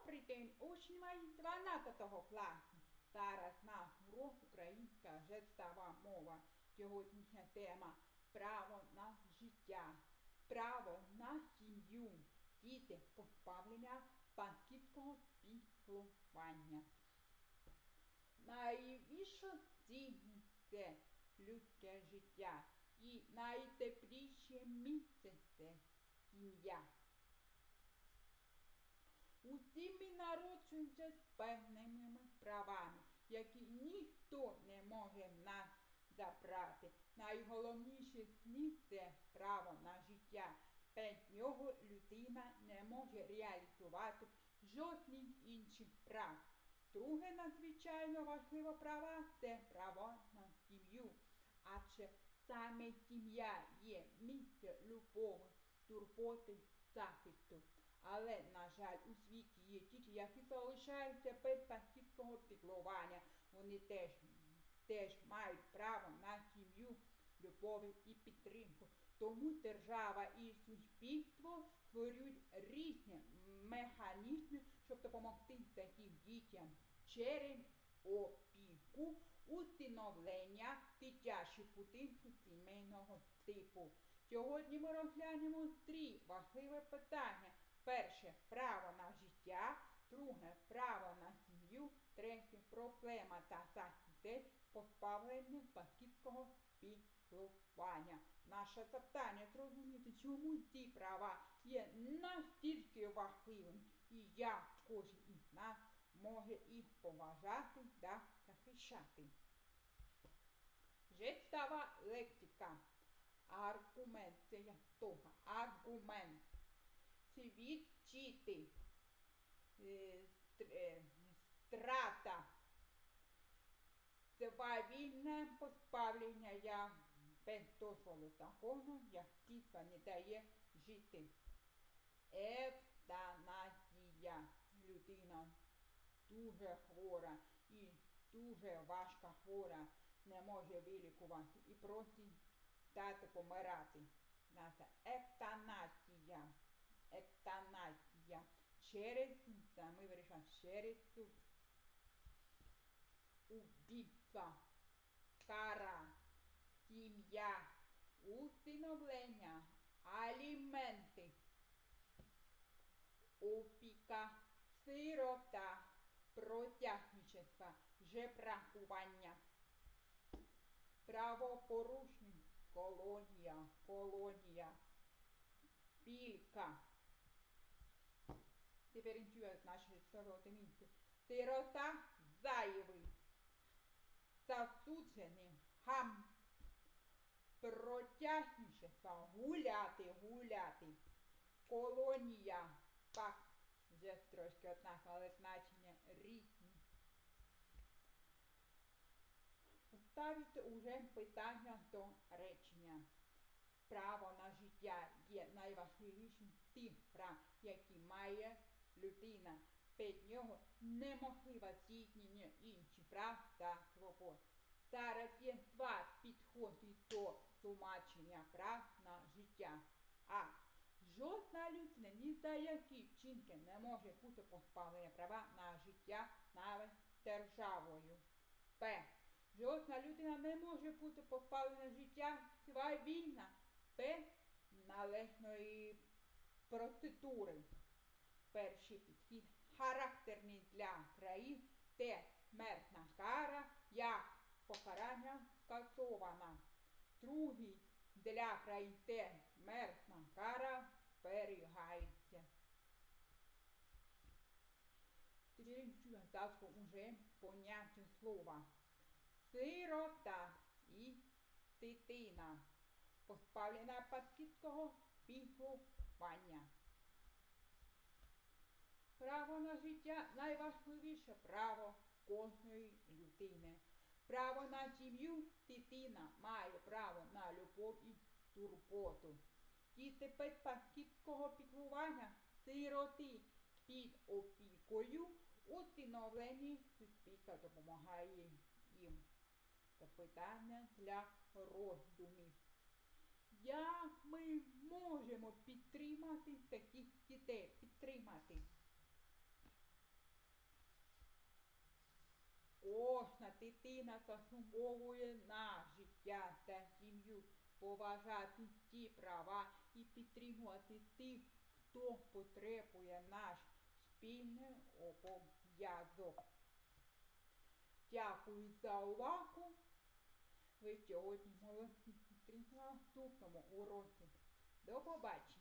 Добрий день, учні мої 12 класу. Зараз на урок українська жестова мова. Сьогоднішня тема право на життя, право на сім'ю, діти позбавлення батьківського піклування. Цінність це людське життя і найтепліше місце це сім'я. Усі ми народжуємося з певними правами, які ніхто не може в нас забрати. Найголовніше з них це право на життя. Без нього людина не може реалізувати жодних інших прав. Друге надзвичайно важливе право це право на сім'ю. Адже саме сім'я є місце любові, турботи, захисту. Але, на жаль, у світі є діти, які залишаються без батьківського піклування. Вони теж, теж мають право на сім'ю, любові і підтримку. Тому держава і суспільство створюють різні механізми, щоб допомогти таким дітям через опіку, установлення дитячих будинків сімейного типу. Сьогодні ми розглянемо три важливі питання. Перше право на життя, друге право на сім'ю, третє проблема та захист позбавлення батьківського піклування. Наше завдання зрозуміти, чому ці права є настільки важливими і як кожен із нас може їх поважати та захищати. Жестова лексика. Аргумент це як того. Аргумент свідчити, е, страта, свавільне позбавлення я без дозволу закону, як дітва не дає жити. Евтаназія. Людина дуже хвора і дуже важка хвора, не може вилікувати і просить дати помирати. Наша евтаназія евтаназія через та ми вирішимо через суд. Убивства, кара, сім'я, установлення, аліменти, опіка, сирота, протягничество, жебракування, правопорушник, колонія, колонія, пілька. Differentiuють наші родинки. Сирота зайвий, засуджений, гам, протягничество, гуляти, гуляти, колонія, пак, вже трошки однаково, але значення різні. Поставити уже питання до речення. Право на життя є найважливішим тим які має людина. Без нього неможливо здійснення інших прав та свобод. Зараз є два підходи до тлумачення прав на життя. А жодна людина ні за які вчинки не може бути позбавлена права на життя навіть державою. Б. Жодна людина не може бути позбавлена життя свавільна без належної процедури. Перший підхід характерний для країн, де смертна кара як покарання скасована. Другий для країн, де смертна кара зберігається. Теперь завтра уже поняття слова. Сирота і дитина, позбавлена батьківського піклування. Право на життя найважливіше право кожної людини. Право на сім'ю дитина має право на любов і турботу. Діти батьківського піклування сироти під опікою у становленні суспільства допомагає їм. Це питання для роздумів. Як ми можемо підтримати таких дітей? Підтримати? Дитина заслуговує на життя та сім'ю, поважати ті права і підтримувати тих, хто потребує наш спільний обов'язок. Дякую за увагу. Ви сьогодні молодці. На наступному уроці. До побачення.